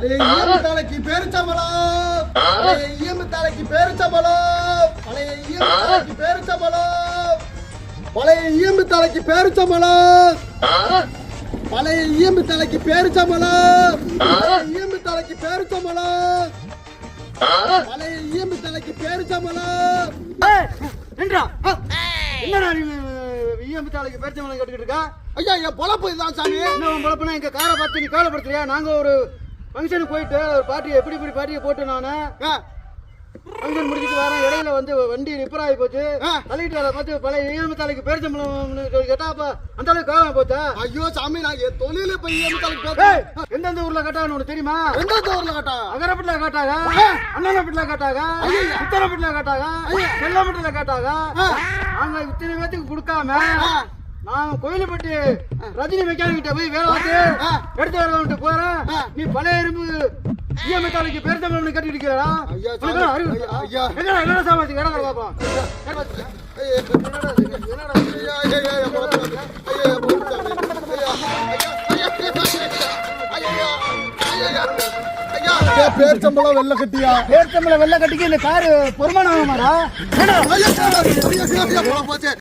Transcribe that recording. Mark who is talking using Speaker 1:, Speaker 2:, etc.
Speaker 1: தலைக்கு பேரிச்சம்பளம் ஈயம்பு தலைக்கு பேரிச்சம்பளம் பழைய ஈயம்பு தலைக்கு பேரிச்சம்பளம் பழைய ஈயம்பு தலைக்கு பேரிச்சம்பளம் பழைய ஈயம்பு தலைக்கு பேரிச்சம்பளம் ஈயம்பு தலைக்கு பேரிச்சம்பளம் பழைய ஈயம்பு தலைக்கு பேரிச்சம்பளம்
Speaker 2: ஏய், நின்றா. ஆ, என்னடா நீ ஈஎம்பி தாளைக்கு பேரிச்ச மலை கட்டுக்கிட்டு இருக்கா?
Speaker 1: ஐயா என் பொழப்பு இதுதான் சாமி.
Speaker 2: என்ன பொழப்புனா எங்க காரை பார்த்து நீ கவலைப்படுத்துறியா நாங்க ஒரு ஃபங்க்ஷனுக்கு போயிட்டு ஒரு பார்ட்டி எப்படி இப்படி பார்ட்டியை போட்டு நானு ஃபங்க்ஷன் முடிச்சிட்டு வரேன். இடையில வந்து வண்டி ரிப்பேர் ஆகி போச்சு.
Speaker 1: ஆ.
Speaker 2: தள்ளிட்டு அதை பார்த்து பழைய ஈஎம்பி தாளைக்கு பேரிச்சம்பளம்னு கேட்டா அப்ப அந்த அளவுக்கு காலம் போச்சா?
Speaker 1: ஐயோ சாமி நான் என் தொழில போய் ஈயம்பு தலைக்கு
Speaker 2: ஏய்,
Speaker 1: பேர்
Speaker 2: எந்தெந்த ஊர்ல கட்டாங்கன்னு உனக்கு தெரியுமா?
Speaker 1: எந்த ஊர்ல கட்டா
Speaker 2: அகரப்பட்டில காட்டாக அண்ணனப்பட்டில காட்டாக உத்தரப்பட்டில காட்டாக செல்லப்பட்டில காட்டாக நாங்க இத்தனை பேத்துக்கு கொடுக்காம கோயிலுப்பட்டி ரஜினி மெக்கானிக் கிட்ட போய் வேலை பார்த்து எடுத்து வரலாம்ட்டு போறேன் நீ பழைய இரும்பு இஎம்ஐ தாலைக்கு பெருந்தமிழ் கட்டிட்டு இருக்கிறா
Speaker 1: ஐயா, ஐயா, ஐயா.
Speaker 2: என்னடா சாமாச்சு கடை
Speaker 1: ஐயா? ஐயா, ஐயா, ஐயா. ஐயா. ஐயா, ஐயா, ஐயா, ஐயா, ஐயா, ஐயா, ஐயா, பேரிச்சம்பழம் வெள்ளை கட்டியா
Speaker 2: பேருந்தமிழ வெள்ளை கட்டிக்கு இந்த காரு பொறுமான ஆகுமாடா